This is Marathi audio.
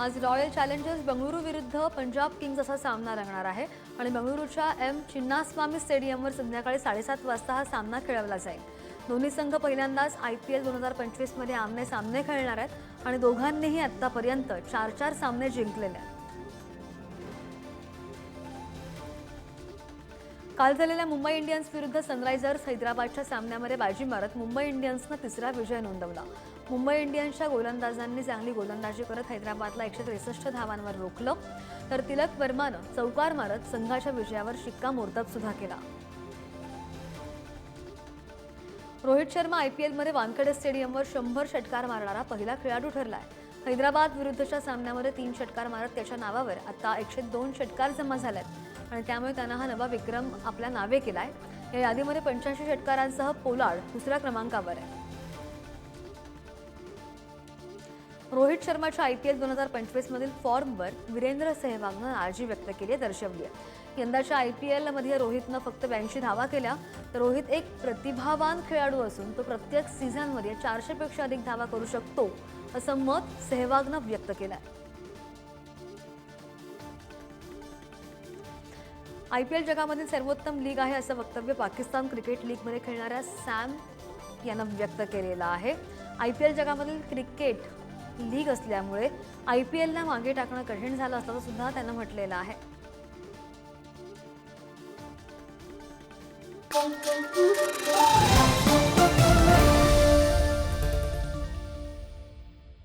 आज रॉयल चॅलेंजर्स बंगळुरू विरुद्ध पंजाब किंग्ज असा सामना रंगणार आहे आणि बंगळुरूच्या एम चिन्नास्वामी स्टेडियमवर संध्याकाळी साडेसात वाजता हा सामना खेळवला जाईल. दोन्ही संघ पहिल्यांदाच आय पी एल दोन हजार पंचवीसमध्ये आमने सामने खेळणार आहेत आणि दोघांनीही आत्तापर्यंत चार चार सामने जिंकलेले आहेत. काल झालेल्या मुंबई इंडियन्स विरुद्ध सनरायझर्स हैदराबादच्या सामन्यामध्ये बाजी मारत मुंबई इंडियन्सनं तिसरा विजय नोंदवला. मुंबई इंडियन्सच्या गोलंदाजांनी चांगली गोलंदाजी करत हैदराबादला एकशे त्रेसष्ट धावांवर रोखलं. तर तिलक वर्मानं चौकार मारत संघाच्या विजयावर शिक्कामोर्तब सुद्धा केला. रोहित शर्मा आय पी एलमध्ये वानखेडे स्टेडियमवर शंभर षटकार मारणारा पहिला खेळाडू ठरलाय. हैदराबाद विरुद्धच्या सामन्यामध्ये तीन षटकार मारत त्याच्या नावावर आता एकशे दोन षटकार जमा झाल्यात आणि त्यामुळे त्यानं हा नवा विक्रम आपल्या नावे केला आहे या यादीमध्ये पंच्याऐंशी षटकारांसह पोलार्ड दुसऱ्या क्रमांकावर आहे. रोहित शर्माच्या आय पी एल दोन हजार पंचवीसमधील फॉर्मवर वीरेंद्र सेहवागनं नाराजी व्यक्त केली आहे दर्शवली आहे. यंदाच्या आय पी एलमध्ये रोहितनं फक्त ब्याऐंशी धावा केल्या. तर रोहित एक प्रतिभावान खेळाडू असून तो प्रत्येक सीझनमध्ये चारशेपेक्षा अधिक धावा करू शकतो असं मत सेहवागनं व्यक्त केलं आहे आय पी एल जगामधील सर्वोत्तम लीग आहे असं वक्तव्य पाकिस्तान क्रिकेट लीगमध्ये खेळणाऱ्या सॅम यानं व्यक्त केलेलं आहे. आय पी एल जगामधील क्रिकेट लीग असल्यामुळे आय पी एलला मागे टाकणं कठीण झालं असल्याचं सुद्धा त्यानं म्हटलेलं आहे.